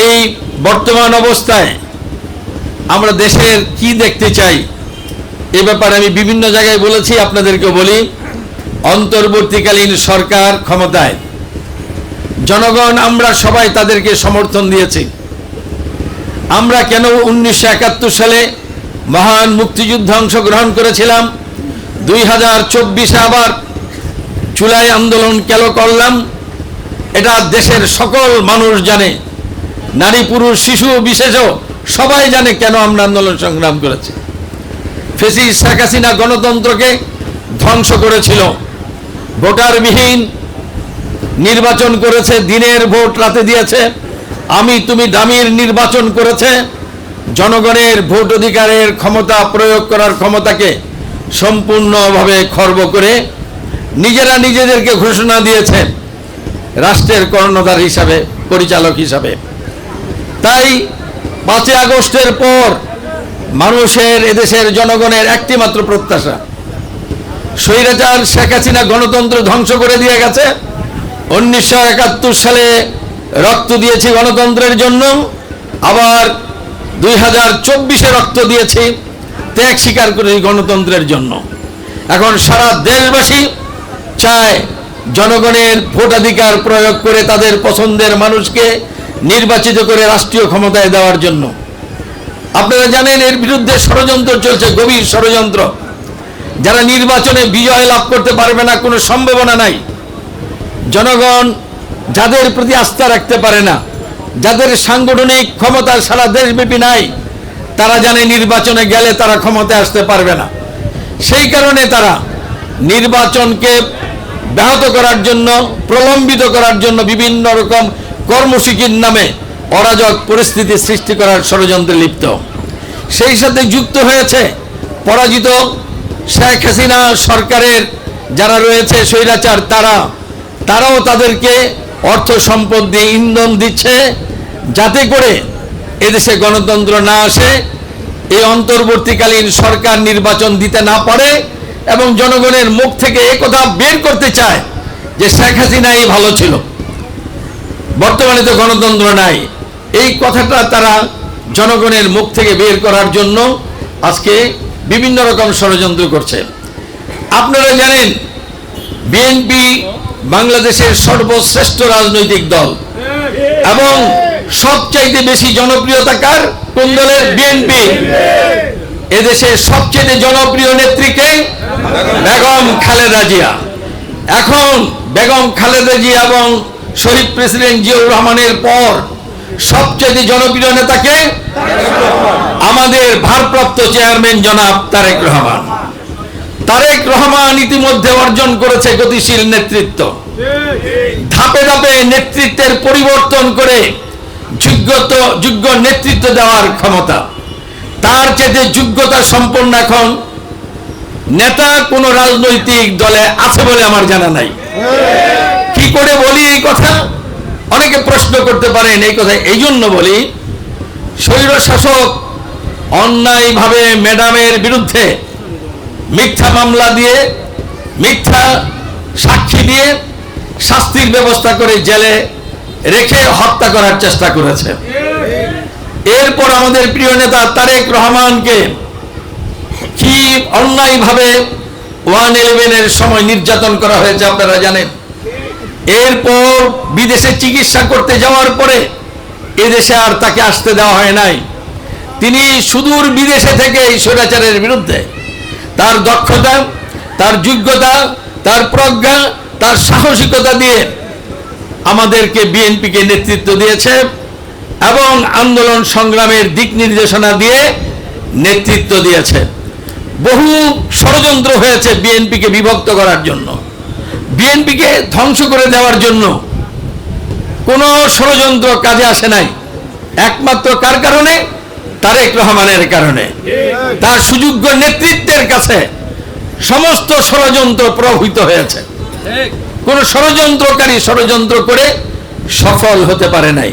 এই বর্তমান অবস্থায় আমরা দেশের কি দেখতে চাই, এ ব্যাপারে আমি বিভিন্ন জায়গায় বলেছি, আপনাদেরকে বলি, অন্তর্বর্তীকালীন সরকার ক্ষমতায়। জনগণ, আমরা সবাই তাদেরকে সমর্থন দিয়েছি। আমরা কেন উনিশশো একাত্তর সালে মহান মুক্তিযুদ্ধে অংশগ্রহণ করেছিলাম? দুই হাজার চব্বিশে আবার চুলাই আন্দোলন কেন করলাম? এটা দেশের সকল মানুষ জানে। নারী, পুরুষ, শিশু, বিশেষ সবাই জানে কেন আমরা আন্দোলন সংগ্রাম করেছি। ফেসি শেখ হাসিনা গণতন্ত্রকে ধ্বংস করেছিল। ভোটারবিহীন নির্বাচন করেছে, দিনের ভোট রাতে দিয়েছে। আমি তুমি দামির নির্বাচন করেছে। জনগণের ভোট অধিকারের ক্ষমতা প্রয়োগ করার ক্ষমতাকে সম্পূর্ণভাবে খর্ব করে নিজেরা নিজেদেরকে ঘোষণা দিয়েছে রাষ্ট্রের কর্ণধার হিসাবে, পরিচালক হিসাবে। তাই পাঁচই আগস্টের পর মানুষের, এদেশের জনগণের একটি মাত্র প্রত্যাশা। স্বৈরাচার শেখ হাসিনা গণতন্ত্র ধ্বংস করে দিয়ে গেছে। উনিশশো একাত্তর সালে রক্ত দিয়েছি গণতন্ত্রের জন্য। আবার দুই হাজার চব্বিশে রক্ত দিয়েছি ত্যাগ স্বীকার করেছি গণতন্ত্রের জন্য। এখন সারা দেশবাসী চায় জনগণের ভোটাধিকার প্রয়োগ করে তাদের পছন্দের মানুষকে নির্বাচিত করে রাষ্ট্রীয় ক্ষমতায় দেওয়ার জন্য। আপনারা জানেন এর বিরুদ্ধে ষড়যন্ত্র চলছে, গভীর ষড়যন্ত্র। যারা নির্বাচনে বিজয় লাভ করতে পারবে না, কোনো সম্ভাবনা নাই। জনগণ যাদের প্রতি আস্থা রাখতে পারে না, যাদের সাংগঠনিক ক্ষমতা সারা দেশব্যাপী নাই, তারা জানে নির্বাচনে গেলে তারা ক্ষমতায় আসতে পারবে না। সেই কারণে তারা নির্বাচনকে ব্যাহত করার জন্য, প্রলম্বিত করার জন্য বিভিন্ন রকম কর্মসূচির নামে অরাজক পরিস্থিতি সৃষ্টি করার ষড়যন্ত্রে লিপ্ত। সেই সাথে যুক্ত হয়েছে পরাজিত শেখ হাসিনা সরকারের যারা রয়েছে স্বৈরাচার তারা, তারাও তাদেরকে অর্থ সম্পদ দিয়ে ইন্ধন দিচ্ছে যাতে করে এদেশে গণতন্ত্র না আসে এই অন্তর্বর্তীকালীন সরকার নির্বাচন দিতে না পারে এবং জনগণের মুখ থেকে একথা বের করতে চায় যে শেখ হাসিনাই ভালো ছিল। বর্তমানে তো গণতন্ত্র নাই। এই কথাটা তারা জনগণের মুখ থেকে বের করার জন্য আজকে বিভিন্ন রকম ষড়যন্ত্র করছে। আপনারা জানেন বিএনপি বাংলাদেশের সর্বশ্রেষ্ঠ রাজনৈতিক দল। এবং সবচাইতে বেশি জনপ্রিয়তা কার? কোন দলের? বিএনপি এদেশের সবচেয়ে জনপ্রিয় নেত্রীকে বেগম খালেদা জিয়া। এখন বেগম খালেদা জিয়া এবং শহীদ প্রেসিডেন্ট জিয়াউর রহমানের পর সবচেয়ে জনপ্রিয় নেতাকে আমাদের ভারপ্রাপ্ত চেয়ারম্যান জনাব তারেক রহমান। তারেক রহমান ইতিমধ্যে অর্জন করেছে গতিশীল নেতৃত্ব। ধাপে ধাপে নেতৃত্বের পরিবর্তন করে যোগ্যত, যোগ্য নেতৃত্ব দেওয়ার ক্ষমতা। তার চেয়ে যোগ্যতা সম্পন্ন এখন নেতা কোন রাজনৈতিক দলে আছে বলে আমার জানা নাই। করে বলি এই কথা? অনেকে প্রশ্ন করতে পারেন এই কথা। এই জন্য বলি স্বৈর শাসক অন্যায়ভাবে ম্যাডামের বিরুদ্ধে মিথ্যা মামলা দিয়ে, মিথ্যা সাক্ষী দিয়ে শাস্তির ব্যবস্থা করে জেলে রেখে হত্যা করার চেষ্টা করেছে। এরপর আমাদের প্রিয় নেতা তারেক রহমানকে কি অন্যায়ভাবে ওয়ান ইলেভেনের সময় নির্যাতন করা হয়েছে আপনারা জানেন? এরপর বিদেশে চিকিৎসা করতে যাওয়ার পরে এদেশে আর তাকে আসতে দেওয়া হয় নাই। তিনি সুদূর বিদেশে থেকে এই স্বৈরাচারের বিরুদ্ধে তার দক্ষতা, তার যোগ্যতা, তার প্রজ্ঞা, তার সাহসিকতা দিয়ে আমাদেরকে বিএনপিকে নেতৃত্ব দিয়েছে এবং আন্দোলন সংগ্রামের দিক নির্দেশনা দিয়ে নেতৃত্ব দিয়েছে। বহু ষড়যন্ত্র হয়েছে বিএনপিকে বিভক্ত করার জন্য। বিএনপিকে ধ্বংস করে দেওয়ার জন্য কোনো ষড়যন্ত্র কাজে আসে নাই। একমাত্র কার কারণে? তারেক রহমানের কারণে। তার সুযোগ্য নেতৃত্বের কাছে সমস্ত ষড়যন্ত্র প্রভাবিত হয়েছে। কোন ষড়যন্ত্রকারী ষড়যন্ত্র করে সফল হতে পারে নাই।